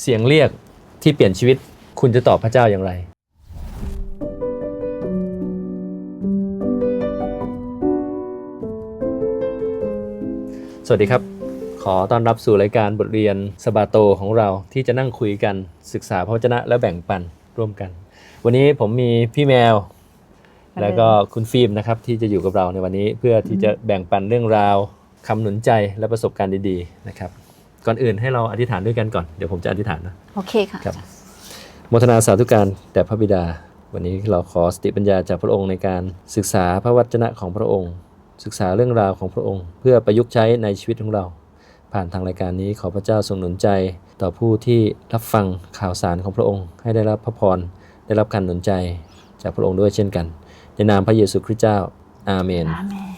เสียงเรียกที่เปลี่ยนชีวิตคุณจะตอบพระเจ้าอย่างไร สวัสดีครับ ขอต้อนรับสู่รายการบทเรียนสบาโตของเราที่จะนั่งคุยกันศึกษาพระวจนะและแบ่งปันร่วมกัน วันนี้ผมมีพี่แมว แล้วก็คุณฟิล์มนะครับที่จะอยู่กับเราในวันนี้เพื่อที่จะแบ่งปันเรื่องราวคำหนุนใจและประสบการณ์ดีๆนะครับ ก่อนอื่นให้เราอธิษฐานด้วยกันก่อน เดี๋ยวผมจะอธิษฐานนะโอเคค่ะครับโมทนาสาธุการแด่พระบิดา วันนี้เราขอสติปัญญาจากพระองค์ในการศึกษาพระวจนะของพระองค์ ศึกษาเรื่องราวของพระองค์ เพื่อประยุกต์ใช้ในชีวิตของเรา ผ่านทางรายการนี้ขอพระเจ้าทรงหนุนใจ ต่อผู้ที่รับฟังข่าวสารของพระองค์ ให้ได้รับพระพรได้รับการหนุนใจจากพระองค์ด้วยเช่นกัน ในนามพระเยซูคริสต์เจ้าอาเมนอาเมน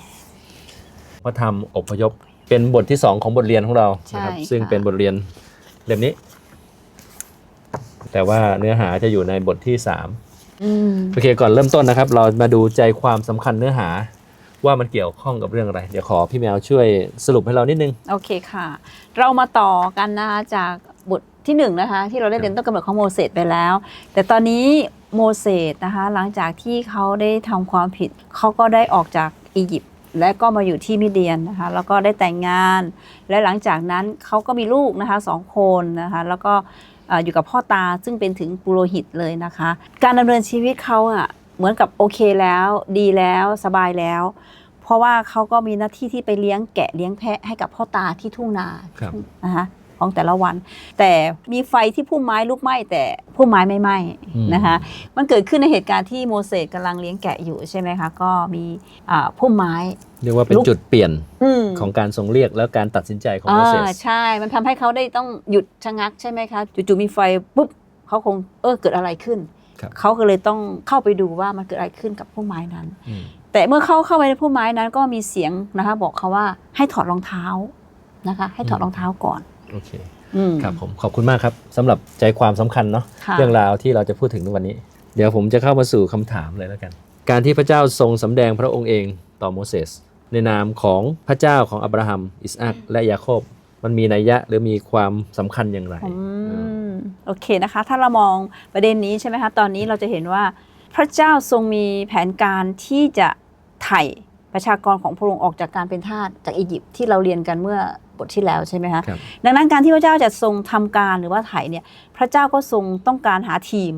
พระธรรมอพยพ เป็นบทที่2ของบทเรียนของเราใช่นะครับค่ะ ซึ่งเป็นบทเรียนเล่มนี้ แต่ว่าเนื้อหาจะอยู่ในบทที่3อืม โอเคก่อนเริ่มต้นนะครับ เรามาดูใจความสำคัญเนื้อหา ว่ามันเกี่ยวข้องกับเรื่องอะไร เดี๋ยวขอพี่แมวช่วยสรุปให้เรานิดนึง โอเคค่ะ เรามาต่อกันนะคะจากบทที่หนึ่งนะคะ ที่เราได้เรียนต้นกำเนิดของโมเสสไปแล้ว แต่ตอนนี้โมเสสนะคะหลังจากที่เขาได้ทำความผิดเขาก็ได้ออกจากอียิปต์ และก็มาอยู่ที่มิเดียนนะคะแล้วก็ได้แต่งงาน และหลังจากนั้นเขาก็มีลูกนะคะสองคนนะคะแล้วก็เอ่ออยู่กับพ่อตาซึ่งเป็นถึงปุโรหิตเลยนะคะ การดำเนินชีวิตเขาอะเหมือนกับโอเคแล้ว ดีแล้วสบายแล้ว เพราะว่าเขาก็มีหน้าที่ที่ไปเลี้ยงแกะเลี้ยงแพะให้กับพ่อตาที่ทุ่งนาครับนะคะ ของแต่ละวัน แต่มีไฟที่พุ่มไม้ลุกไหม้แต่พุ่มไม้ไม่ไหม้อืมนะคะมันเกิดขึ้นในเหตุการณ์ที่โมเสสกำลังเลี้ยงแกะอยู่ใช่ไหมคะก็มีอ่าพุ่มไม้เรียกว่าเป็นลุกจุดเปลี่ยนอืมของการทรงเรียกและการตัดสินใจของโมเสสอ่าใช่ มันทำให้เขาได้ต้องหยุดชะงักใช่ไหมคะจู่ๆมีไฟปุ๊บเขาคงเออเกิดอะไรขึ้นครับเขาก็เลยต้องเข้าไปดูว่ามันเกิดอะไรขึ้นกับพุ่มไม้นั้นอืมแต่เมื่อเขาเข้าไปในพุ่มไม้นั้นก็มีเสียงนะคะบอกเขาว่าให้ถอดรองเท้านะคะ ให้ถอดอืมรองเท้าก่อน โอเคอืม ครับผมขอบคุณมากครับสำหรับใจความสำคัญเนาะค่ะ เรื่องราวที่เราจะพูดถึงในวันนี้ เดี๋ยวผมจะเข้ามาสู่คำถามเลยแล้วกัน การที่พระเจ้าทรงสำแดงพระองค์เองต่อโมเสสในนามของพระเจ้าของอับราฮัม อิสอักและยาโคบ มันมีนัยยะหรือมีความสำคัญอย่างไรอืมโอเคนะคะ ถ้าเรามองประเด็นนี้ใช่ไหมคะ ตอนนี้เราจะเห็นว่า พระเจ้าทรงมีแผนการที่จะไถ่ ประชากรของพระองค์ออกจากการเป็นทาสจากอียิปต์ที่เราเรียนกันเมื่อบทที่แล้วใช่ไหมคะครับ ดังนั้นการที่พระเจ้าจะทรงทำการหรือว่าไถ่เนี่ยพระเจ้าก็ทรงต้องการหาทีม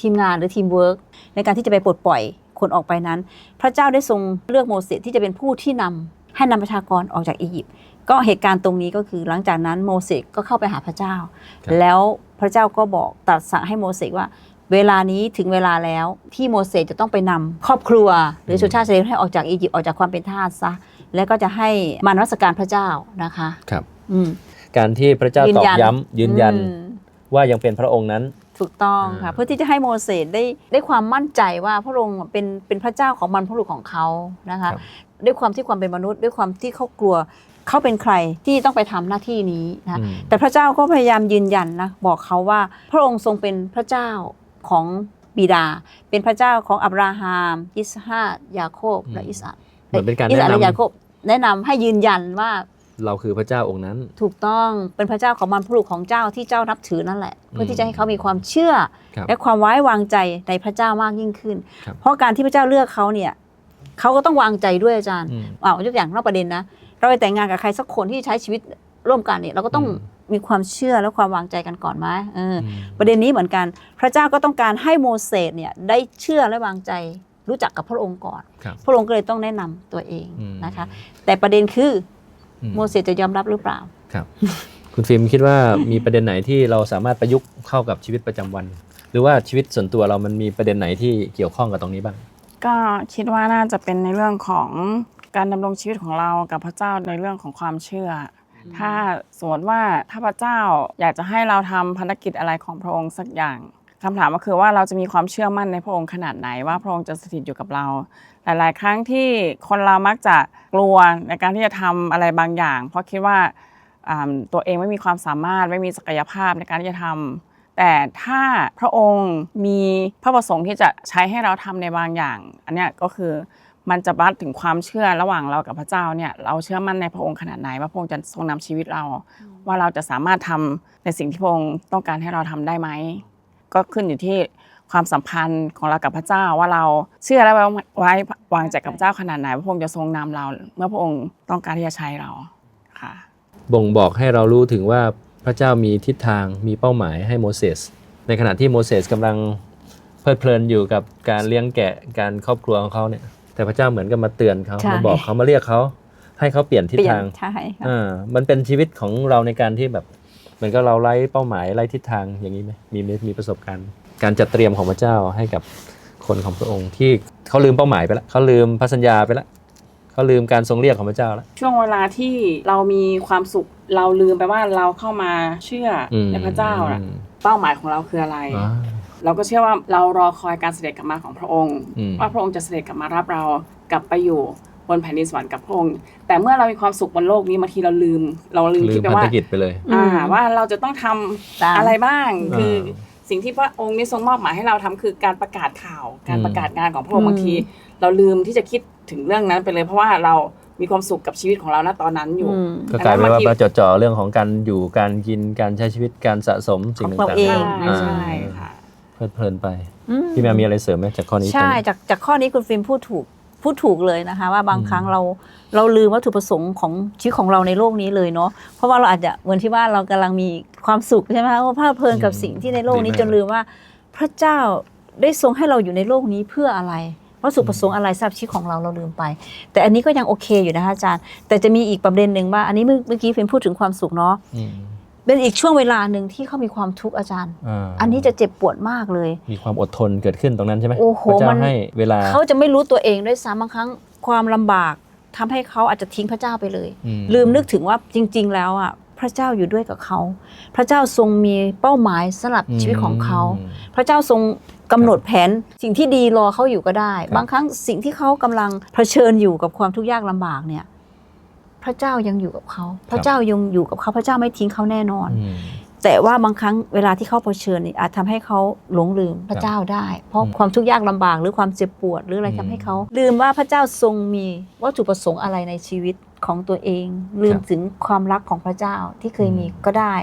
ทีมงานหรือทีมเวิร์กในการที่จะไปปลดปล่อยคนออกไปนั้น พระเจ้าได้ทรงเลือกโมเสสที่จะเป็นผู้ที่นำให้นำประชากรออกจากอียิปต์ก็เหตุการณ์ตรงนี้ก็คือหลังจากนั้นโมเสสก็เข้าไปหาพระเจ้าครับแล้วพระเจ้าก็บอกตรัสสั่งให้โมเสสว่า เวลานี้ถึงเวลาแล้วที่โมเสสจะต้องไปนำครอบครัว หรือชนชาติอิสราเอลให้ออกจากอียิปต์ออกจากความเป็นทาสซะ แล้วก็จะให้มานวัสการพระเจ้านะคะครับอืมการที่พระเจ้าตอกย้ำยืนยันอืมว่ายังเป็นพระองค์นั้นถูกต้องอ่าค่ะเพื่อที่จะให้โมเสสได้ได้ความมั่นใจว่าพระองค์เป็นเป็นพระเจ้าของมันพระบุรุษของเขานะคะครับด้วยความที่ความเป็นมนุษย์ ด้วยความที่เขากลัวเขาเป็นใครที่ต้องไปทำหน้าที่นี้นะอืมแต่พระเจ้าก็พยายามยืนยันนะบอกเขาว่าพระองค์ทรงเป็นพระเจ้า ของบิดา เป็นพระเจ้าของอับราฮัมอิสฮากยาโคบและอิสอัคเหมือนเป็นการอิสแนะอัคและนำยาโคบแนะนำให้ยืนยันว่า เราคือพระเจ้าองค์นั้น ถูกต้องเป็นพระเจ้าของมันพระบุรุษของเจ้าที่เจ้านับถือนั่นแหละ เพื่อที่จะให้เขามีความเชื่อครับและความไว้วางใจในพระเจ้ามากยิ่งขึ้นครับเพราะการที่พระเจ้าเลือกเขาเนี่ยเขาก็ต้องวางใจด้วยอาจารย์อืมอ้าวยกอย่างนอกประเด็นนะ เราไปแต่งงานกับใครสักคนที่ใช้ชีวิตร่วมกันเนี่ยเราก็ต้องอื มมีความเชื่อและความวางใจกันก่อนไหมเออออืมประเด็นนี้เหมือนกัน พระเจ้าก็ต้องการให้โมเสสเนี่ยได้เชื่อและวางใจรู้จักกับพระองค์ก่อนครับพระองค์ก็เลยต้องแนะนำตัวเองอืมนะคะ แต่ประเด็นคืออืมโมเสสจะยอมรับหรือเปล่าครับ คุณฟิล์มคิดว่ามีประเด็นไหนที่เราสามารถประยุกต์เข้ากับชีวิตประจำวัน หรือว่าชีวิตส่วนตัวเรามันมีประเด็นไหนที่เกี่ยวข้องกับตรงนี้บ้าง ก็คิดว่าน่าจะเป็นในเรื่องของการดำรงชีวิตของเรากับพระเจ้าในเรื่องของความเชื่ออ ถ้าสมมติว่าถ้าพระเจ้าอยากจะให้เราทำภารกิจอะไรของพระองค์สักอย่างคำถามก็คือว่าเราจะมีความเชื่อมั่นในพระองค์ขนาดไหนว่าพระองค์จะสถิตอยู่กับเรา หลาย ๆ ครั้งที่คนเรามักจะกลัวในการที่จะทำอะไรบางอย่าง เพราะคิดว่าตัวเองไม่มีความสามารถไม่มีศักยภาพในการที่จะทำแต่ถ้าพระองค์มีพระประสงค์ที่จะใช้ให้เราทำในบางอย่าง อันนี้ก็คือ มันจะบัดถึงความเชื่อระหว่างเรากับพระเจ้าเนี่ยเราเชื่อมั่นในพระองค์ขนาดไหนว่าพระองค์จะทรงนำชีวิตเรา ว่าเราจะสามารถทำในสิ่งที่พระองค์ต้องการให้เราทำได้ไหมก็ขึ้นอยู่ที่ความสัมพันธ์ของเรากับพระเจ้าว่าเราเชื่อและไว้ไว้วางใจกับพระเจ้าขนาดไหนว่าพระองค์จะทรงนำเรา เมื่อพระองค์ต้องการที่จะใช้เราค่ะบ่งบอกให้เรารู้ถึงว่าพระเจ้ามีทิศทางมีเป้าหมายให้โมเสสในขณะที่โมเสสกำลังเพลิดเพลินอยู่กับการเลี้ยงแกะการครอบครัวของเขาเนี่ย แต่พระเจ้าเหมือนกับมาเตือนเขาใช่ มาบอกเขามาเรียกเขาให้เขาเปลี่ยนทิศเปลี่ยนทางใช่ค่ะอ่ามันเป็นชีวิตของเราในการที่แบบเหมือนกับเราไล่เป้าหมายไล่ทิศทางอย่างนี้ไหมมีไหมมีประสบการณ์ การจัดเตรียมของพระเจ้าให้กับคนของพระองค์ที่เขาลืมเป้าหมายไปแล้วเขาลืมพระสัญญาไปแล้วเขาลืมการทรงเรียกของพระเจ้าแล้ว ช่วงเวลาที่เรามีความสุขเราลืมไปว่าเราเข้ามาเชื่ออมในพระเจ้าอะอืมเป้าหมายของเราคืออะไร อ่า เราก็เชื่อว่าเรารอคอยการเสด็จกลับมาของพระองค์ อืม ว่าพระองค์จะเสด็จกลับมารับเรากลับไปอยู่บนแผ่นดินสวรรค์กับพระองค์ แต่เมื่อเรามีความสุขบนโลกนี้บางทีเราลืม เราลืมลืคิมดไปพันว่าธกิจไปเลย อ่าอืม ว่าเราจะต้องทำ ตาม อะไรบ้างอ่าคือสิ่งที่พระองค์นี้ทรงมอบหมายให้เราทำคือการประกาศข่าวการอืมประกาศงานของพระองค์อืม บางที เราลืมที่จะคิดถึงเรื่องนั้นไปเลยเพราะว่าเรามีความสุขกับชีวิตของเราณตอนนั้นอยู่ อืม ก็กลายเป็นแต่ว่าบางทีมาจ่อๆเรื่องของการอยู่การกินการใช้ชีวิตการสะสมสิ่งของเราต่างเอๆงใช่อ่า ใช่ค่ะเพ ลิดเพลินไป อืม พี่แมวมีอะไรเสริมไหมจากข้อนี้ใช่ตรงนี้จากจากข้อนี้คุณฟิล์มพูดถูกพูดถูกเลยนะคะ ว่าบางอืมครั้งเราเราลืมวัตถุประสงค์ของชีวิตของเราในโลกนี้เลยเนาะเพราะว่าเราอาจจะเหมือนที่ว่าเรากำลังมีความสุขใช่ไหมคะว่าเพลิดเพลินกับสิ่งที่ในโลกนี้จนลืมว่า พระเจ้าได้ทรงให้เราอยู่ในโลกนี้เพื่ออะไรวัตถุประสงค์อะไรสำหรับชีวิตของเราเราลืมไป แต่อันนี้ก็ยังโอเคอยู่นะคะอาจารย์ แต่จะมีอีกประเด็นหนึ่งว่าอันนี้เมื่อเมื่อกี้ฟิล์มพูดถึงความสุขเนาะ อืม เป็นอีกช่วงเวลาหนึ่งที่เขามีความทุกข์อาจารย์าอันนี้จะเจ็บปวดมากเลย มีความอดทนเกิดขึ้นตรงนั้นใช่ไหมโอ้โหพระเจ้ามัน ให้เวลาเขาจะไม่รู้ตัวเองด้วยซ้ำบางครั้งความลำบากทำให้เขาอาจจะทิ้งพระเจ้าไปเลย อืลืมนึกถึงว่าจริง ๆ แล้วอะพระเจ้าอยู่ด้วยกับเขา พระเจ้าทรงมีเป้าหมายสำหรับชีวิตของเขา อืม พระเจ้าทรงกำหนดแผนสิ่งที่ดีรอเขาอยู่ก็ได้ ครับ บางครั้งสิ่งที่เขากำลังเผชิญอยู่กับความทุกข์ยากลำบากเนี่ย พระเจ้ายังอยู่กับเขา พระเจ้ายังอยู่กับเขา พระเจ้าไม่ทิ้งเขาแน่นอนอืมแต่ว่าบางครั้งเวลาที่เขาเผชิญนี่อาจทำให้เขาหลงลืมพระเจ้าได้ เพราะอืมความทุกข์ยากลำบากหรือความเจ็บปวดหรืออะไรอืมทำให้เขา ลืมว่าพระเจ้าทรงมีวัตถุประสงค์อะไรในชีวิตของตัวเอง ลืมครับถึงความรักของพระเจ้าที่เคยมีอืมก็ได้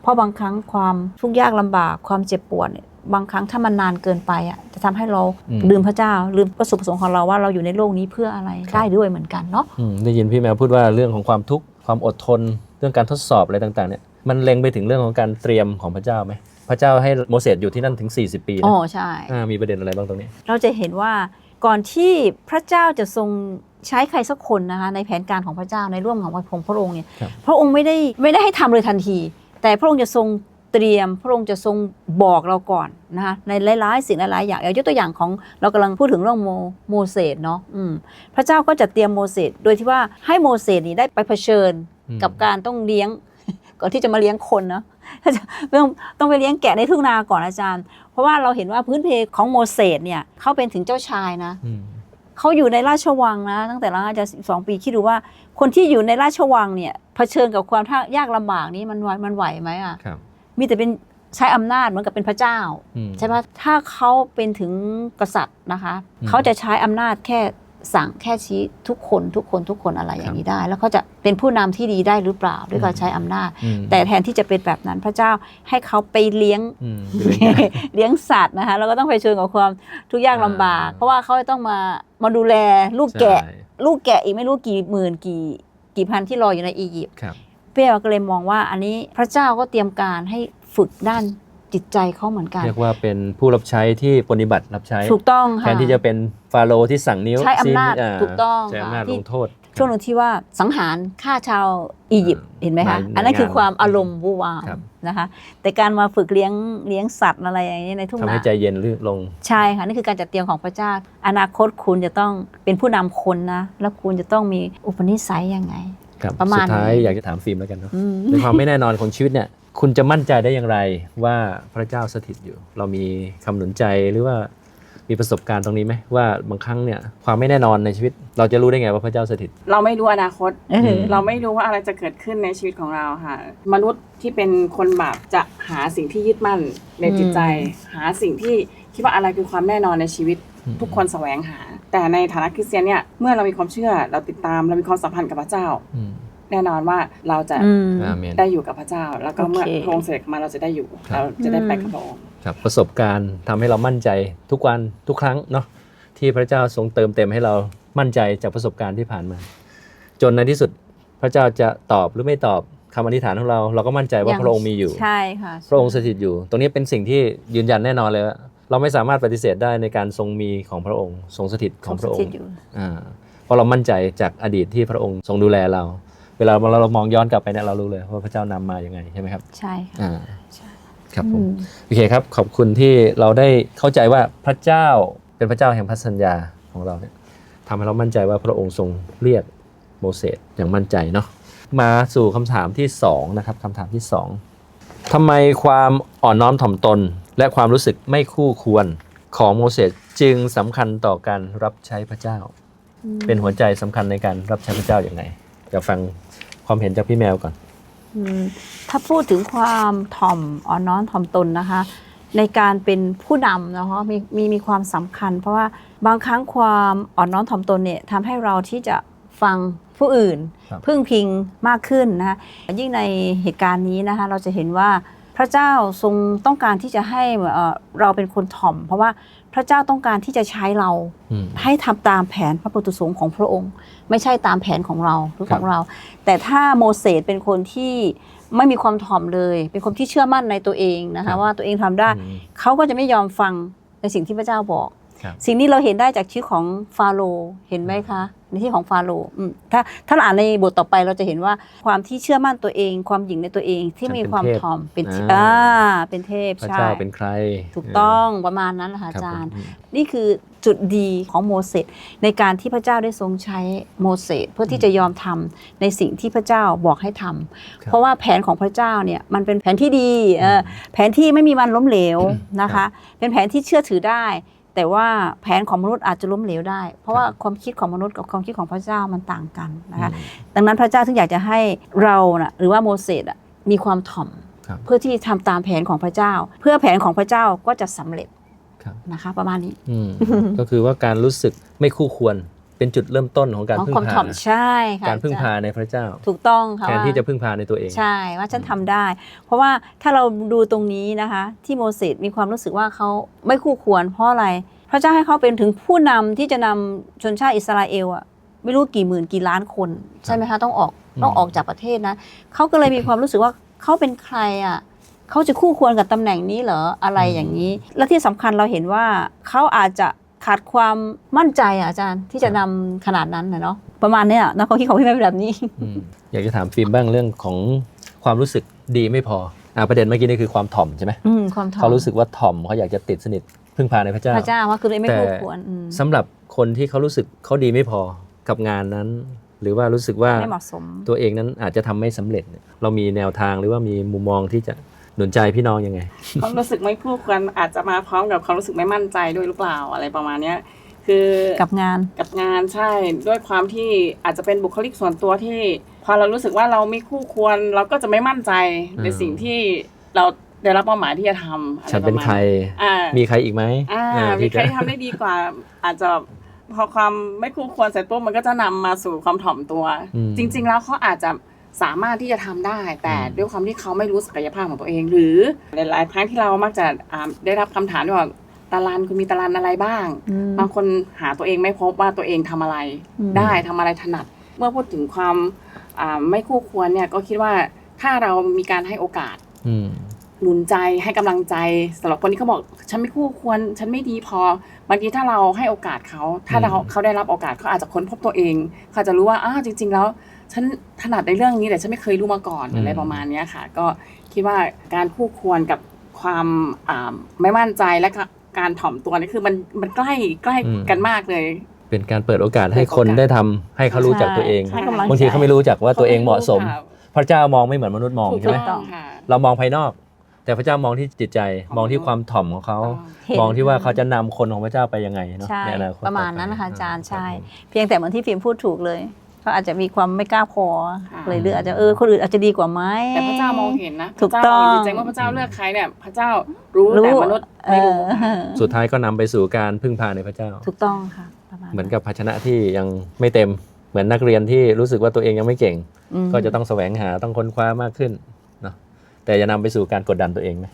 เพราะบางครั้งความทุกข์ยากลำบากความเจ็บปวดเนี่ย บางครั้งถ้ามันนานเกินไปอะจะทำให้เราอืมลืมพระเจ้าลืมวัตถุประสงค์ของเราว่าเราอยู่ในโลกนี้เพื่ออะไรได้ด้วยเหมือนกันเนาะอืมได้ยินพี่แมวพูดว่าเรื่องของความทุกข์ความอดทน เรื่องการทดสอบอะไรต่างๆเนี่ยมันเล็งไปถึงเรื่องของการเตรียมของพระเจ้าไหมพระเจ้าให้โมเสสอยู่ที่นั่นถึง 40 ปีนะอ๋อใช่อ่ามีประเด็นอะไรบ้างตรงนี้ เราจะเห็นว่าก่อนที่พระเจ้าจะทรงใช้ใครสักคนนะคะในแผนการของพระเจ้าในร่วมของพระองค์เนี่ยครับพระองค์ไม่ได้ไม่ได้ให้ทำเลยทันที แต่พระองค์จะทรง เตรียมพระองค์จะทรงบอกเราก่อนนะคะในหลายๆ สิ่งหลายๆอย่างเอายกตัวอย่างของเรากำลังพูดถึงเรื่องโมโมเสสเนาะอืมพระเจ้าก็จะเตรียมโมเสสโดยที่ว่าให้โมเสสนี่ได้ไปเผชิญอืมกับการต้องเลี้ยงก่อนที่จะมาเลี้ยงคนเนาะต้องต้องไปเลี้ยงแกะในทุ่งนาก่อนอาจารย์ เพราะว่าเราเห็นว่าพื้นเพของโมเสสเนี่ยเขาเป็นถึงเจ้าชายนะอืมเขาอยู่ในราชวังนะ ตั้งแต่รัชกาลสองปีคิดดูว่า คนที่อยู่ในราชวังเนี่ยเผชิญกับความยากลำบากนี้มันไหวมันไหวไหมอะครับ มีแต่เป็นใช้อำนาจเหมือนกับเป็นพระเจ้าอืมใช่ปะถ้าเขาเป็นถึงกษัตริย์นะคะอืมเขาจะใช้อำนาจแค่สั่งแค่ชี้ทุกคนทุกคนทุกคนอะไรอย่างนี้ได้ แล้วเขาจะเป็นผู้นำที่ดีได้หรือเปล่าด้วยการใช้อำนาจอืมแต่แทนที่จะเป็นแบบนั้นพระเจ้าให้เขาไปเลี้ยงอืมเป็นเรื่องใหญ่เลี้ยงสัตว์นะคะแล้วก็ต้องเผชิญกับความทุกข์ยากลำบากอ่าเพราะว่าเขาจะต้องมามาดูแลลูกแกะใช่ลูกแกะอีกไม่รู้กี่หมื่นกี่กี่พันที่รออยู่ในอียิปต์ ครับเป้ก็เลยมองว่าอันนี้พระเจ้าก็เตรียมการให้ฝึกด้านจิตใจเขาเหมือนกัน เรียกว่าเป็นผู้รับใช้ที่ปฏิบัติรับใช้ถูกต้องแทค่ะนที่จะเป็นฟาโรห์ที่สั่งนิ้วใช้อำนาจซีถูกต้องใช้ค่ะอำนาจที่ลงโทษ ช่วงหนึ่งที่ว่าสังหารฆ่าชาวอียิปต์อืมเห็นไหมคะในอันนั้นคือในงานความอารมณ์วูวามครับนะคะแต่การมาฝึกเลี้ยงเลี้ยงสัตว์อะไรอย่างนี้ในทุ่งทำนาให้ใจเย็นลื่นลงใช่ค่ะนี่คือการจัดเตรียมของพระเจ้า อนาคตคุณจะต้องเป็นผู้นำคนนะแล้วคุณจะต้องมีอุปนิสัยยังไง ครับประมาณสุดท้ายนี้อยากจะถามฟิล์มแล้วกันเนาะอืมในความไม่แน่นอนของชีวิตเนี่ย คุณจะมั่นใจได้อย่างไรว่าพระเจ้าสถิตอยู่ เรามีคำหนุนใจหรือว่ามีประสบการณ์ตรงนี้ไหมว่าบางครั้งเนี่ยความไม่แน่นอนในชีวิต เราจะรู้ได้ไงว่าพระเจ้าสถิต เราไม่รู้อนาคตเออเราไม่รู้ว่าอะไรจะเกิดขึ้นในชีวิตของเราค่ะ มนุษย์ที่เป็นคนบาปจะหาสิ่งที่ยึดมั่นในจิตใจ หาสิ่งที่คิดว่าอะไรคือความแน่นอนในชีวิตอืม ทุกคนแสวงหา แต่ในฐานะคริสเตียนเนี่ยเมื่อเรามีความเชื่อเราติดตามเรามีความสัมพันธ์กับพระเจ้าอืมแน่นอนว่าเราจะอืมอาเมนได้อยู่กับพระเจ้า แล้วก็เมื่อโอเคพระองค์เสด็จมาเราจะได้อยู่ครับเราจะได้ไปกับพระองค์ครับประสบการณ์ทำให้เรามั่นใจทุกวันทุกครั้งเนาะที่พระเจ้าทรงเติมเต็มให้เรามั่นใจจากประสบการณ์ที่ผ่านมา จนในที่สุดพระเจ้าจะตอบหรือไม่ตอบคำอธิษฐานของเรา เราก็มั่นใจว่ายังพระองค์มีอยู่ ใช่ค่ะพระองค์สถิตอยู่ ตรงนี้เป็นสิ่งที่ยืนยันแน่นอนเลยว่า เราไม่สามารถปฏิเสธได้ในการทรงมีของพระองค์ ทรงสถิตของพระองสถิตค์อยู่อ่าเพราะเรามั่นใจจากอดีตที่พระองค์ทรงดูแลเรา เวลาเราเรามองย้อนกลับไปเนี่ยเรารู้เลยว่าพระเจ้านำมาอย่างไงใช่ไหมครับ ใช่ค่ะอ่าใช่ครับผมอืมโอเคครับขอบคุณที่เราได้เข้าใจว่าพระเจ้าเป็นพระเจ้าแห่งพันธสัญญาของเราเนี่ยทำให้เรามั่นใจว่าพระองค์ทรงเรียกโมเสสอย่างมั่นใจเนาะมาสู่คำถามที่สองนะครับคำถามที่สองทำไมความอ่อนน้อมถ่อมตน และความรู้สึกไม่คู่ควรของโมเสสจึงสำคัญต่อการรับใช้พระเจ้า เป็นหัวใจสำคัญในการรับใช้พระเจ้าอย่างไรอยากฟังความเห็นจากพี่แมวก่อนอืมถ้าพูดถึงความถ่อมอ่อนน้อมถ่อมตนนะคะ ในการเป็นผู้นำนะคะมีมีมีความสำคัญ เพราะว่าบางครั้งความอ่อนน้อมถ่อมตนเนี่ยทำให้เราที่จะฟังผู้อื่นครับพึ่งพิงมากขึ้นนะคะยิ่งในเหตุการณ์นี้นะคะเราจะเห็นว่า พระเจ้าทรงต้องการที่จะให้เอ่อเราเป็นคนถ่อม เพราะว่าพระเจ้าต้องการที่จะใช้เราอืมให้ทำตามแผนพระประสงค์ของพระองค์ ไม่ใช่ตามแผนของเราหรือครัขบองเรา แต่ถ้าโมเสสเป็นคนที่ไม่มีความถ่อมเลย เป็นคนที่เชื่อมั่นในตัวเองนะครัคะบว่าตัวเองทำได้อืมเขาก็จะไม่ยอมฟังในสิ่งที่พระเจ้าบอกครับ สิ่งนี้เราเห็นได้จากชีวิตของฟาโรห์เห็นไหมคะในที่ของฟาโรห์อืมถ้าถ้าเราอ่านในบทต่อไปเราจะเห็นว่าความที่เชื่อมั่นตัวเอง ความหยิ่งในตัวเองที่ฉันมีเป็นความเทพถ่อมเป็นอ่าอ่าเป็นเทพพระใช่เจ้าเป็นใคร ถูกต้องประมาณนั้นแหละค่ะคอาบจารย์ผมนี่คือจุดดีของโมเสสในการที่พระเจ้าได้ทรงใช้โมเสสเพื่อที่จะยอมทำในสิ่งที่พระเจ้าบอกให้ทำครับเพราะว่าแผนของพระเจ้าเนี่ยมันเป็นแผนที่ดีเออแผนที่ไม่มีวันล้มเหลวนะคะ เป็นแผนที่เชื่อถือได้ แต่ว่าแผนของมนุษย์อาจจะล้มเหลวได้ เพราะว่าความคิดของมนุษย์กับความคิดของพระเจ้ามันต่างกันนะคะอืมดังนั้นพระเจ้าถึงอยากจะให้เรานะหรือว่าโมเสสอะมีความถ่อมครับเพื่อที่ทำตามแผนของพระเจ้า เพื่อแผนของพระเจ้าก็จะสำเร็จครับนะคะประมาณนี้อืมก็คือว่าการรู้สึกไม่คู่ควร เป็นจุดเริ่มต้นของการของพึ่งความพาถ่อมใช่ค่ะการพึ่งพาในพระเจ้า ถูกต้องค่ะแทนว่าที่จะพึ่งพาในตัวเอง ใช่ว่าฉันทำได้ เพราะว่าถ้าเราดูตรงนี้นะคะ ที่โมเสสมีความรู้สึกว่าเขาไม่คู่ควรเพราะอะไร พระเจ้าให้เขาเป็นถึงผู้นำที่จะนำชนชาติอิสราเอลอะไม่รู้กี่หมื่นกี่ล้านคน ใช่ไหมคะต้องออกอืมต้องออกจากประเทศนะเขาก็เลยมีความรู้สึกว่าเขาเป็นใครอะเขาจะคู่ควรกับตำแหน่งนี้เหรออะไรอย่างนี้ และที่สำคัญเราเห็นว่าเขาอาจจะ ขาดความมั่นใจอะอาจารย์ที่จะนำขนาดนั้นนะเนาะประมาณเนี้ยนะความคิดของพี่แม่เป็นแบบนี้อืมอยากจะถามฟิล์มบ้างเรื่องของความรู้สึกดีไม่พออ่าประเด็นเมื่อกี้นี่คือความถ่อมใช่ไหมอืมความถ่อมเขารู้สึกว่าถ่อมเขาอยากจะติดสนิทพึ่งพาในพระเจ้าพระเจ้าว่าคือเลยไม่แต่คู่ควรอืมสำหรับคนที่เขารู้สึกเขาดีไม่พอกับงานนั้น หรือว่ารู้สึกว่าไม่เหมาะสมตัวเองนั้นอาจจะทำไม่สำเร็จเนี่ยเรามีแนวทางหรือว่ามีมุมมองที่จะ หนุนใจพี่น้องยังไง ความรู้สึกไม่คู่ควรอาจจะมาพร้อมกับความรู้สึกไม่มั่นใจด้วยหรือเปล่าอะไรประมาณเนี้ยคือกับงานกับงานใช่ด้วยความที่อาจจะเป็นบุคลิกส่วนตัวที่ พอเรารู้สึกว่าเราไม่คู่ควร เราก็จะไม่มั่นใจในอืมสิ่งที่เราได้รับมอบหมายที่จะทำอะไรฉันเป็นระมาณใครอ่ามีใครอีกไหมอ่าอ่ามีที่ใครจะที่ทำได้ดีกว่า อาจจะพอความไม่คู่ควรเสร็จปุ๊บมันก็จะนำมาสู่ความถ่อมตัวอืมจริง ๆ แล้วเขาอาจจะ สามารถที่จะทำได้ แต่อืมด้วยความที่เขาไม่รู้ศักยภาพของตัวเอง หรือหลายๆครั้งที่เรามักจะอ่าได้รับคำถามที่ว่าตารางคุณมีตารางอะไรบ้างอืมบางคนหาตัวเองไม่พบว่าตัวเองทำอะไรอืมได้ทำอะไรถนัด เมื่อพูดถึงความอ่าไม่คู่ควรเนี่ยก็คิดว่าถ้าเรามีการให้โอกาสอืมหนุนใจให้กำลังใจสำหรับคนที่เขาบอกฉันไม่คู่ควร ฉันไม่ดีพอบางทีถ้าเราให้โอกาสเขา ถ้าเราอืมเขาได้รับโอกาสเขาอาจจะค้นพบตัวเองเขาอาจจะรู้ว่าอ้าวจริง ๆ แล้ว ฉันถนัดในเรื่องนี้แต่ฉันไม่เคยรู้มาก่อนอะไรประมาณเนี้ยค่ะ ก็คิดว่าการคู่ควรกับความอ่าไม่มั่นใจและก็การถ่อมตัวนี่คือมันมันใกล้ใกล้กันมากเลย เป็นการเปิดโอกาสให้เปิดโอกาสคนได้ทำให้เขารู้จักตัวเองให้กำลังใจบางทีเขาไม่รู้จักว่าตัวเองเหมาะสมค่ะพระเจ้ามองไม่เหมือนมนุษย์มองถูกใช่ไหมต้องค่ะเรามองภายนอก แต่พระเจ้ามองที่จิตใจมองที่ความถ่อมของเขาเห็นมองที่ว่าเขาจะนำคนของพระเจ้าไปยังไงเนาะใช่ในอนาคตประมาณต่อไนั้นนะคะอาจารย์คบใช่ผมเพียงแต่เหมือนที่ฟิล์มพูดถูกเลย เขาอาจจะมีความไม่กล้าพอค่ะเลยเลือกอาจจะเออคนอื่นอาจจะดีกว่าไหมแต่พระเจ้ามองเห็นนะถูกพระเจ้าต้องดีใจว่าพระเจ้าเลือกใครเนี่ยพระเจ้ารู้รู้แต่มนุษย์เอไม่รู้อสุดท้ายก็นำไปสู่การพึ่งพาในพระเจ้า ถูกต้องค่ะประมาณเหมือนกับภาชนะที่ยังไม่เต็มเหมือนนักเรียนที่รู้สึกว่าตัวเองยังไม่เก่งอืมก็จะต้องแสวงหาต้องค้นคว้ามากขึ้นเนาะแต่จะนำไปสู่การกดดันตัวเองไหม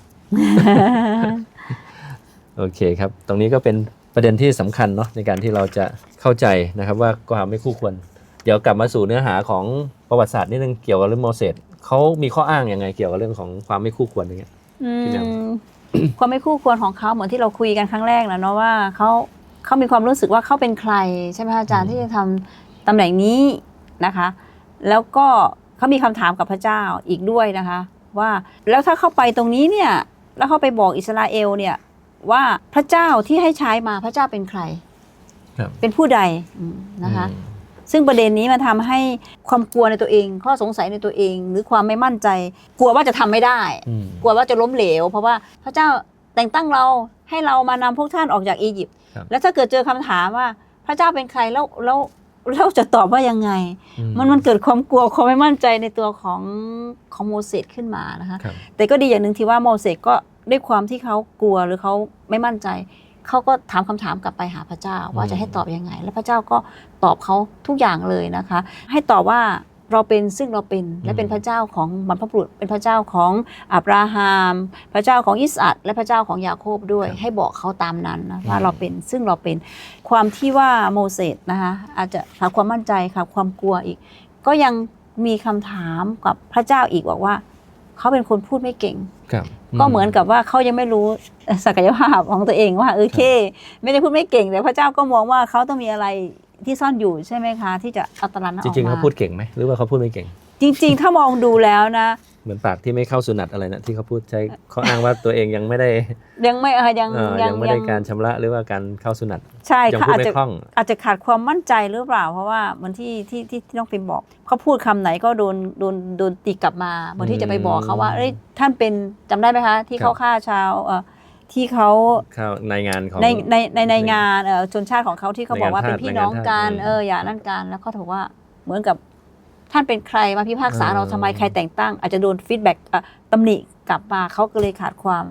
โอเคครับ ตรงนี้ก็เป็นประเด็นที่สำคัญเนาะในการที่เราจะเข้าใจนะครับว่าความไม่คู่ควร เดี๋ยวกลับมาสู่เนื้อหาของประวัติศาสตร์นิดนึงเกี่ยวกับเรื่องโมเสสเขามีข้ออ้างยังไงเกี่ยวกับเรื่องของความไม่คู่ควรอย่างเงี้ย อืพี่แหม่มมความไม่คู่ควรของเขาเหมือนที่เราคุยกันครั้งแรกนะเนาะว่าเขาเขามีความรู้สึกว่าเขาเป็นใครใช่ไหมคะอาจารย์ที่จะทำตำแหน่งนี้นะคะ แล้วก็เขามีคำถามกับพระเจ้าอีกด้วยนะคะ ว่าแล้วถ้าเข้าไปตรงนี้เนี่ยแล้วเขาไปบอกอิสราเอลเนี่ยว่าพระเจ้าที่ให้ใช้มาพระเจ้าเป็นใคร ครับ เป็นผู้ใดอืมนะคะ อืม ซึ่งประเด็นนี้มันทำให้ความกลัวในตัวเอง ข้อสงสัยในตัวเอง หรือความไม่มั่นใจ กลัวว่าจะทำไม่ได้อืมกลัวว่าจะล้มเหลว เพราะว่าพระเจ้าแต่งตั้งเราให้เรามานำพวกท่านออกจากอียิปต์ครับแล้วถ้าเกิดเจอคำถามว่าพระเจ้าเป็นใครแล้วแล้วเราจะตอบว่ายังไงอืมันมันเกิดความกลัวความไม่มั่นใจในตัวของของโมเสสขึ้นมานะคะครับแต่ก็ดีอย่างหนึ่งที่ว่าโมเสสก็ด้วยความที่เขากลัวหรือเขาไม่มั่นใจ เขาก็ถามคำถามกลับไปหาพระเจ้า ว่าจะให้ตอบยังไง แล้วพระเจ้าก็ตอบเขาทุกอย่างเลยนะคะ ให้ตอบว่าเราเป็นซึ่งเราเป็นและเป็นพระเจ้าของบรรพบุรุษเป็นพระเจ้าของอับราฮัมพระเจ้าของอิสอัคและพระเจ้าของยาโคบด้วยครับให้บอกเขาตามนั้นนะอืมว่าเราเป็นซึ่งเราเป็นความที่ว่าโมเสสนะคะอาจจะขาดความมั่นใจขาดความกลัวอีก ก็ยังมีคำถามกับพระเจ้าอีกบอกว่า เขาเป็นคนพูดไม่เก่งครับ ก็เหมือนกับว่าเขายังไม่รู้ศักยภาพของตัวเองว่าเออโอเคไม่ได้พูดไม่เก่ง แต่พระเจ้าก็มองว่าเขาต้องมีอะไรที่ซ่อนอยู่ใช่ไหมคะ ที่จะเอาตารางนั้นอจอกริงๆมาเขาพูดเก่งไหมหรือว่าเขาพูดไม่เก่ง จริง ๆ ถ้ามองดูแล้วนะเหมือนปากที่ไม่เข้าสุนัตอะไรนะที่เขาพูดใช้เขาอ้างว่าตัวเองยังไม่ได้ยังไม่เออยังเอ่อยังไม่ได้การชำระหรือว่าการเข้าสุนัตใช่ยังค่ะพูดอาจไม่จะคล่อง อาจจะขาดความมั่นใจหรือเปล่า เพราะว่าเหมือนที่ที่ที่ที่น้องพิมบอกเขาพูดคำไหนก็โดนโดนโดนตีกลับมาเหมือนที่จะไปบอกเขาว่าเอ้ยท่านเป็นจำได้ไหมคะ ที่เขาฆ่าชาวเอ่อที่เขา เข้าในงานของ ในในในในงานเอ่อชนชาติของเขาที่เขาบอกว่าในงานเป็นพี่น้องกันทาสในงานทาสเอออย่านั่นกันแล้วเขาบอกว่าเหมือนกับ ท่านเป็นใครมาพิพากษาเออเราทำไมใครแต่งตั้ง อาจจะโดนฟีดแบ็กตำหนิกลับมาเขาก็เลยขาดความ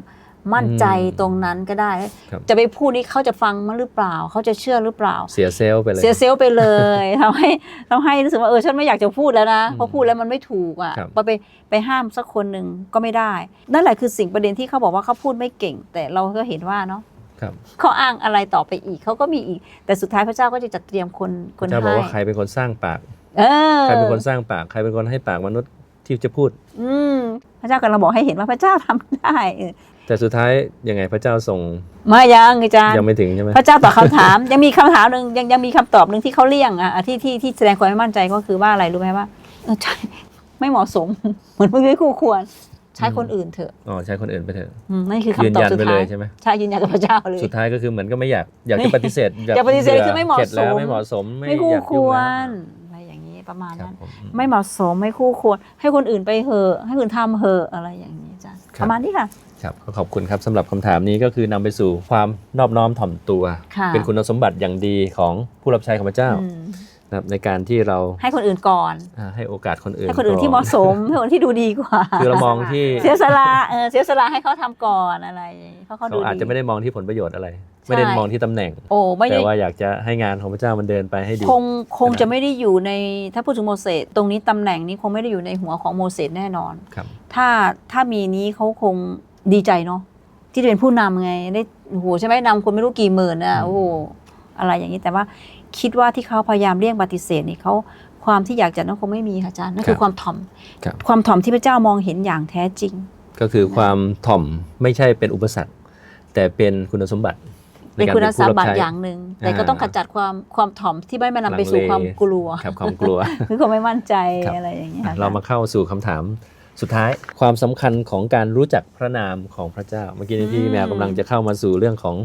มั่นใจอืมตรงนั้นก็ได้ครับจะไปพูดนี้เขาจะฟังมั้งหรือเปล่า เขาจะเชื่อหรือเปล่า เสียเซลล์ไปเลย เสียเซลล์ไปเลยทำให้ทำให้รู้สึกว่าเออฉันไม่อยากจะพูดแล้วนะอืมเพราะพูดแล้วมันไม่ถูกอะครับพอไปไปห้ามสักคนหนึ่งก็ไม่ได้ นั่นแหละคือสิ่งประเด็นที่เขาบอกว่าเขาพูดไม่เก่ง แต่เราก็เห็นว่าเนาะครับเขาอ้างอะไรต่อไปอีกเขาก็มีอีก แต่สุดท้ายพระเจ้าก็จะจัดเตรียมคนคนจะบอกให้ว่าใครเป็นคนสร้างปาก เออใครเป็นคนสร้างปากใครเป็นคนให้ปากมนุษย์ที่จะพูด อืมพระเจ้ากำลังบอกให้เห็นว่าพระเจ้าทำได้เออแต่สุดท้ายยังไงพระเจ้าส่งมายังอาจารย์ยังไม่ถึงใช่ไหมพระเจ้าตอบคำถาม ยังมีคำถามหนึ่งยังยังมีคำตอบหนึ่งที่เขาเลี่ยงอะที่ที่ที่แสดงความไม่มั่นใจก็คือว่าอะไรรู้ไหมว่าเออใช่ไม่เหมาะสม เหมือนมึงไม่คู่ควร ใช้คนอื่นเถอะอ๋อใช้คนอื่นไปเถอะอืมนั่นคือยืนคำตอบยันสุดไปเลท้ายยใช่ไหมใช่ยืนยันกับพระเจ้าเลยสุดท้ายก็คือเหมือนก็ไม่อยากอยากจะปฏิเสธอยากปฏิเสธคือไม่เหมาะข็ดแล้วสมไม่เหมาะสมไม่ไม่คู่อยากคยุ่งวแล้วร ประมาณครับนั้นผม ไม่เหมาะสมไม่คู่ควร ให้คนอื่นไปเหอะให้คนอื่นทำเหอะอะไรอย่างนี้จ้ะครับ ประมาณนี้ค่ะ ครับก็ขอบคุณครับสำหรับคำถามนี้ก็คือนำไปสู่ความนอบน้อมถ่อมตัว ค่ะ เป็นคุณสมบัติอย่างดีของผู้รับใช้ของพระเจ้า อืม นะครับในการที่เราให้คนอื่นก่อน อ่าให้โอกาสคนอื่นให้คนอื่นที่เหมาะสม ให้คนที่ดูดีกว่า คือเรามองที่เสียสละเออเสียสละให้เขาทำก่อนอะไรอย่างนี้เพราะเขาเขาดูอาจจะไม่ดีได้มองที่ผลประโยชน์อะไร ไม่ได้ใช่มองที่ตำแหน่งโอ้ไม่แต่ได้ว่าอยากจะให้งานของพระเจ้ามันเดินไปให้ดีคงคงจะไม่ได้อยู่ในถ้าพูดถึงโมเสสตรงนี้ตำแหน่งนี้คงไม่ได้อยู่ในหัวของโมเสสแน่นอนครับถ้าถ้ามีนี้เขาคงดีใจเนาะที่จะเป็นผู้นำไงได้โอ้โหใช่ไหมนำคนไม่รู้กี่หมื่นนะโอ้โหอะไรอย่างนี้แต่ว่า คิดว่าที่เขาพยายามเลี่ยงปฏิเสธนี่เขาความที่อยากจะนั่นคงไม่มีค่ะอาจารย์นั่นคือความถ่อมครับความถ่อมที่พระเจ้ามองเห็นอย่างแท้จริง ก็คือความถ่อมไม่ใช่เป็นอุปสรรค แต่เป็นคุณสมบัติในเป็นการคุณเป็นสผู้มรับบัติใช้อย่างหนึ่งแต่ก็อ่าต้องขจัดความความถ่อมที่ไม่มานำไปสู่ลังเลความกลัวครับความกลัวคือความไม่มั่นใจครับอะไรอย่างนี้ยอะค่ะเรามาเข้าสู่คำถามสุดท้ายความสำคัญของการรู้จักพระนามของพระเจ้า เมื่อกี้นี้พี่แมวกำลังจะเข้ามาสู่เรื่องของ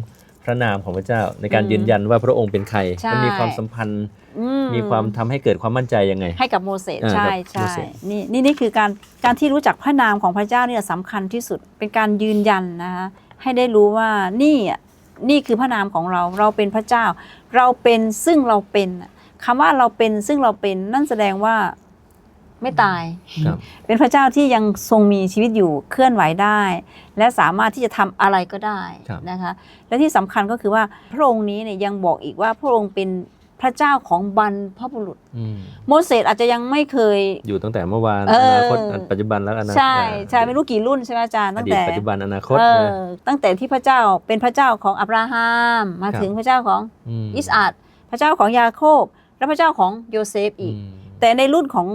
พระนามของพระเจ้าในการยืนยันว่าพระองค์เป็นใครใช่ มันมีความสัมพันธ์ อืมีความทำให้เกิดความมั่นใจยังไง ให้กับโมเสสอ่าใช่กับใช่โมเสส นี่นี่นี่คือการการที่รู้จักพระนามของพระเจ้าเนี่ยสำคัญที่สุดเป็นการยืนยันนะคะให้ได้รู้ว่านี่อะนี่คือพระนามของเราเราเป็นพระเจ้า เราเป็นซึ่งเราเป็นอะคำว่าเราเป็นซึ่งเราเป็นนั่นแสดงว่า ไม่ตาย ครับ เป็นพระเจ้าที่ยังทรงมีชีวิตอยู่เคลื่อนไหวได้ และสามารถที่จะทำอะไรก็ได้ครับ นะคะ และที่สำคัญก็คือว่าพระองค์นี้เนี่ยยังบอกอีกว่าพระองค์เป็นพระเจ้าของบรรพบุรุษ อืมโมเสสอาจจะยังไม่เคย อยู่ตั้งแต่เมื่อวานเอออ นาคตปัจจุบันแล้วอนาคตใช่อ่าใช่ไม่รู้กี่รุ่นใช่ไหมอาจารย์อตั้งดีตแต่ปัจจุบันอนาคตเอนะ อตั้งแต่ที่พระเจ้าเป็นพระเจ้าของอับราฮัมมาครับ ถึงพระเจ้าของมอิสอัดพระเจ้าของยาโคบและพระเจ้าของโยเซฟอีก มแต่ในรุ่นของ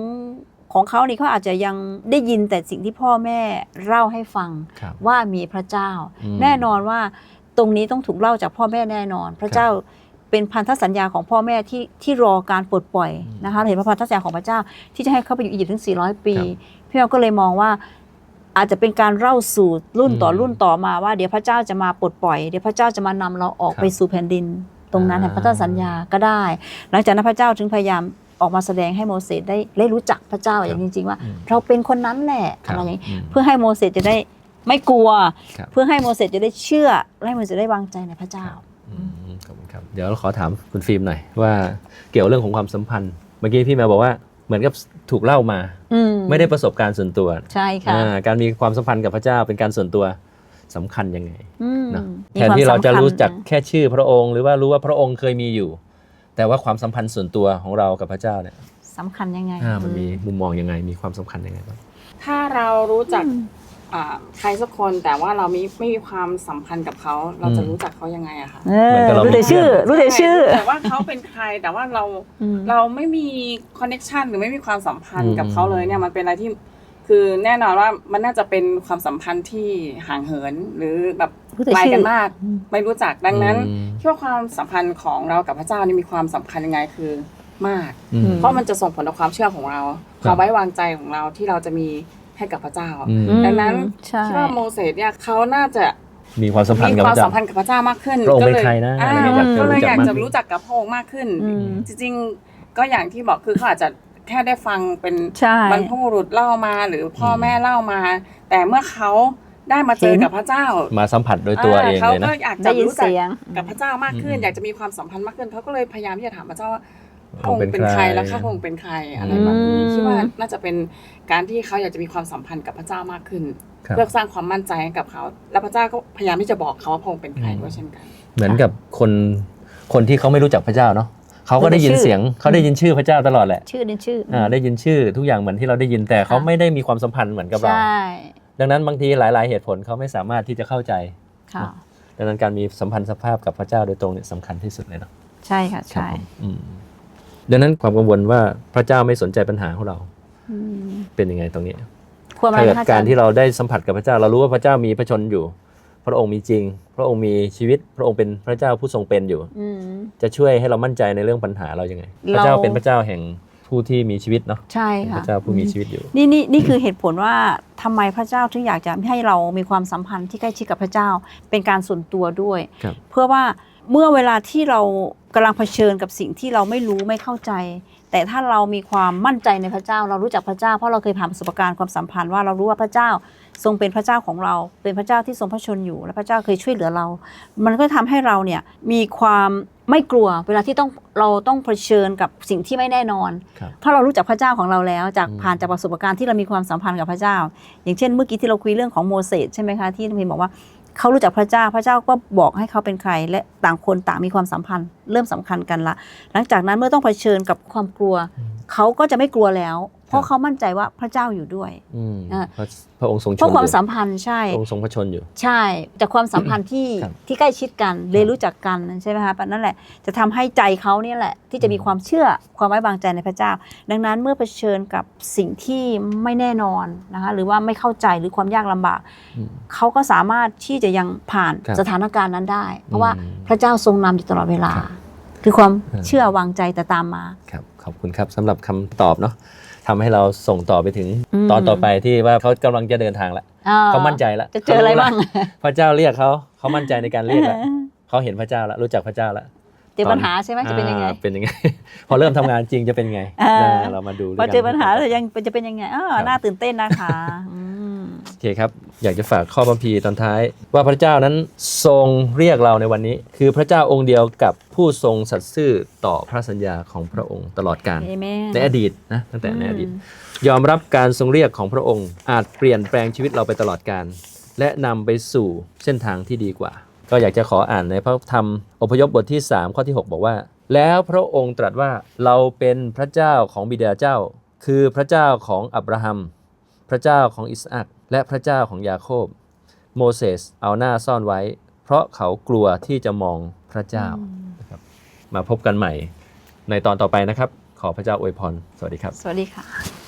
ของเขานี่เขาอาจจะยังได้ยินแต่สิ่งที่พ่อแม่เล่าให้ฟังครับว่ามีพระเจ้า อืม แน่นอนว่าตรงนี้ต้องถูกเล่าจากพ่อแม่แน่นอน พระเจ้าเป็นพันธสัญญาของพ่อแม่ที่ที่รอการปลดปล่อยอืมนะคะเห็นพระพันธสัญญาของพระเจ้าที่จะให้เขาไปอยู่อียิปต์ถึง 400 ปีครับพี่แอมก็เลยมองว่าอาจจะเป็นการเล่าสู่รุ่นต่ออมรุ่นต่อมาว่าเดี๋ยวพระเจ้าจะมาปลดปล่อยเดี๋ยวพระเจ้าจะมานำเราออกครับ ไปสู่แผ่นดิน ตรงนั้นอ่าแห่งพันธสัญญาก็ได้ หลังจากนั้นพระเจ้าถึงพยายาม ออกมาแสดงให้โมเสสได้ได้รู้จักพระเจ้าอย่างจริง ๆ ว่าอืมเราเป็นคนนั้นแหละครับอะไรอย่างนี้อืมเพื่อให้โมเสสจะได้ไม่กลัวครับเพื่อให้โมเสสจะได้เชื่อและให้โมเสสได้วางใจในพระเจ้าอืมขอบคุณครับเดี๋ยวเราขอถามคุณฟิล์มหน่อยว่าเกี่ยวเรื่องของความสัมพันธ์ เมื่อกี้พี่แมวบอกว่าเหมือนกับถูกเล่ามาอืมไม่ได้ประสบการณ์ส่วนตัวใช่ค่ะอ่าการมีความสัมพันธ์กับพระเจ้าเป็นการส่วนตัวสำคัญยังไงอืมเนอะมีแทนควมที่เราจะสำคัญรู้จักนะแค่ชื่อพระองค์ หรือว่ารู้ว่าพระองค์เคยมีอยู่ แต่ว่าความสัมพันธ์ส่วนตัวของเรากับพระเจ้าเนี่ยสำคัญยังไงอ่ามันมีมุมมองยังไง มีความสำคัญยังไงบ้างถ้าเรารู้จักอ่าใครสักคนแต่ว่าเราไม่ไม่มีความสัมพันธ์กับเขา เราจะอืมรู้จักเขายังไงอะคะเอเหมืออนกับเรารู้แต่ชื่อ รู้แต่ชื่อใแต่ว่าเขาเป็นใครแต่ว่าเราอืมเราไม่มีคอนเน็ชันหรือไม่มีความสัมพันอืธ์มกับเขาเลยเนี่ยมันเป็นอะไรที่คือแน่นอนว่ามันน่าจะเป็นความสัมพันธ์ที่ห่างเหินหรือแบบ รู้แต่ไกลชื่อ กันมากอืมไม่รู้จักดังนั้นอืม คิดว่าความสัมพันธ์ของเรากับพระเจ้านี่มีความสำคัญยังไงคือมาก อืม เพราะมันจะส่งผลต่อความเชื่อของเราคครับวามไว้วางใจของเราที่เราจะมีให้กับพระเจ้า อืม ดังนั้นใช่ คิดว่าโมเสสเนี่ยเขาน่าจะมีความสัมพันธ์มีกับคพวามระเจ้าสัมพันธ์กับพระเจ้ามากขึ้นพระองค์ก็เป็นเลยใครนะอ่าอะไรอย่างเงี้ยก็เลยอยากอยากจะจะรู้รู้จัจักกกับพระองค์มากขึ้น อืม จริงๆก็อย่างที่บอกคือเขาอาจจะแค่ได้ฟังเป็นใช่ บรรพบุรุษเล่ามาหรือพ่อแม่เล่ามา แต่เมื่อเขา ได้มาเจอเห็นกับพระเจ้ามาสัมผัสโดยตัวเองเขาเลยนะก็อยากจะได้ยินรู้จักเสียงกับพระเจ้ามากขึ้นอืมอยากจะมีความสัมพันธ์มากขึ้นเขาก็เลยพยายามที่จะถามพระเจ้าว่าพพระระอองงค์ค์เป็นใครเป็นใครแล้วข้าพระองค์เป็นใครอะไรอืมแบบนี้อืมคิดว่าน่าจะเป็นการที่เขาอยากจะมีความสัมพันธ์กับพระเจ้ามากขึ้นครับเพื่อสร้างความมั่นใจให้กับเขา แล้วพระเจ้าก็พยายามที่จะบอกเขาว่าพระองค์เป็นใครอืมด้วยเช่นกัน เหมือนกับคนคนที่เขาไม่รู้จักพระเจ้าเนาะเขาก็ได้ยินรู้แต่ชื่อเสียงเขาได้ยินชื่อพระเจ้าตลอดแหละ ชื่อนี่ชื่อออ่าได้ยินชื่อทุกอย่างเหมือนที่เราได้ยินแต่เขาค่ะไม่ได้มีความสัมพันธ์เหมือนกับเราใช่ ดังนั้นบางทีหลาย ๆ เหตุผลเขาไม่สามารถที่จะเข้าใจค่ะดังนั้นการมีสัมพันธ์สภาพกับพระเจ้าโดยตรงเนี่ยสำคัญที่สุดเลยเนาะใช่ค่ะครับใช่ผมอืมดังนั้นความกังวลว่าพระเจ้าไม่สนใจปัญหาของเราอืมเป็นยังไงตรงนี้ควรอะไรถ้าเกิดคะอจการย์ที่เราได้สัมผัสกับพระเจ้า เรารู้ว่าพระเจ้ามีพระชนอยู่ พระองค์มีจริง พระองค์มีชีวิต พระองค์เป็นพระเจ้าผู้ทรงเป็นอยู่อืมจะช่วยให้เรามั่นใจในเรื่องปัญหาเรายังไงพเราระเจ้าเป็นพระเจ้าแห่ง ผู้ที่มีชีวิตเนาะใช่เป็นพค่ะระเจ้าผู้มีชีวิตอยู่ นี่นี่นี่คือเหตุผลว่าทำไมพระเจ้าถึงอยากจะให้เรามีความสัมพันธ์ที่ใกล้ชิดกับพระเจ้าเป็นการส่วนตัวด้วยครับเพื่อว่าเมื่อเวลาที่เรากำลังเผชิญกับสิ่งที่เราไม่รู้ไม่เข้าใจ แต่ถ้าเรามีความมั่นใจในพระเจ้า เรารู้จักพระเจ้าเพราะเราเคยผ่านประสบการณ์ความสัมพันธ์ว่าเรารู้ว่าพระเจ้าทรงเป็นพระเจ้าของเรา เป็นพระเจ้าที่ทรงพระชนอยู่ และพระเจ้าเคยช่วยเหลือเรา มันก็ทำให้เราเนี่ยมีความ ไม่กลัวเวลาที่ต้องเราต้องเผชิญกับสิ่งที่ไม่แน่นอน ครับเพราะเรารู้จักพระเจ้าของเราแล้ว จากอืม ผ่านจากประสบการณ์ที่เรามีความสัมพันธ์กับพระเจ้า อย่างเช่น เมื่อกี้ที่เราคุยเรื่องของโมเสสใช่ไหมคะที่พิมบอกว่าเขารู้จักพระเจ้าพระเจ้าก็บอกให้เขาเป็นใคร และต่างคนต่างมีความสัมพันธ์ เริ่มสำคัญกันละ หลังจากนั้นเมื่อต้องเผชิญกับความกลัว เขาก็จะไม่กลัวแล้ว เพครัราะบเขามั่นใจว่าพระเจ้าอยู่ด้วยอืมอ่าพระพระองค์ทรงชนเพราะความอยู่สัมพันธ์ใช่พระองค์ทรงพระชนอยู่ ใช่จากความสัมพันธ์ที่ครับที่ใกล้ชิดกันเรียนรู้จักกันใช่ไหมคะนั่นแหละจะทำให้ใจเขาเนี่ยแหละ ที่จะมีความเชื่อความไว้วางใจในพระเจ้า ดังนั้นเมื่อเผชิญกับสิ่งที่ไม่แน่นอนนะคะหรือว่าไม่เข้าใจหรือความยากลำบากอืมเขาก็สามารถที่จะยังผ่านครับสถานการณ์นั้นได้ เพราะว่าอืมพระเจ้าทรงนำอยู่ตลอดเวลาครับคือความอืมเชื่อวางใจแต่ตามมาครับขอบคุณครับสำหรับคำตอบเนาะ ทำให้เราส่งต่อไปถึงอืมตอนต่อไปที่ว่าเขากำลังจะเดินทางแล้วอ่เขามั่นใจแล้วจะเจออะไรบ้างพระเจ้าเรียกเขาเขามั่นใจในการเรียกแล้วเขาเห็นพระเจ้าแล้วรู้จักพระเจ้าแล้วเจอปัญหาใช่ไหมจะเป็นยังไงอ่าเป็นยังไง พอเริ่มทำงานจริงจะเป็นยังไงอ่าอ่าเรามาดูพอด้วยกันเจอปัญหาแล้วยังจะเป็นยังไงอ้าวครับน่าตื่นเต้นนะคะอืมเคครับ อยากจะฝากข้อพระพีร์ตอนท้าย ว่าพระเจ้านั้นทรงเรียกเราในวันนี้ คือพระเจ้าองค์เดียวกับผู้ทรงสัตย์ซื่อต่อพระสัญญาของพระองค์ตลอดกาลเอเมนในอดีตนะตั้งแต่ในอดีต ยอมรับการทรงเรียกของพระองค์ อาจเปลี่ยนแปลงชีวิตเราไปตลอดกาลและนำไปสู่เส้นทางที่ดีกว่า ก็อยากจะขออ่านในพระธรรมอพยพบทที่ 3 ข้อที่ 6 บอกว่า แล้วพระองค์ตรัสว่าเราเป็นพระเจ้าของบิดาเจ้า คือพระเจ้าของอับราฮัม พระเจ้าของอิสอักและพระเจ้าของยาโคบ โมเสสเอาหน้าซ่อนไว้ เพราะเขากลัวที่จะมองพระเจ้านะครับมาพบกันใหม่ ในตอนต่อไปนะครับ ขอพระเจ้าอวยพรสวัสดีครับ สวัสดีค่ะ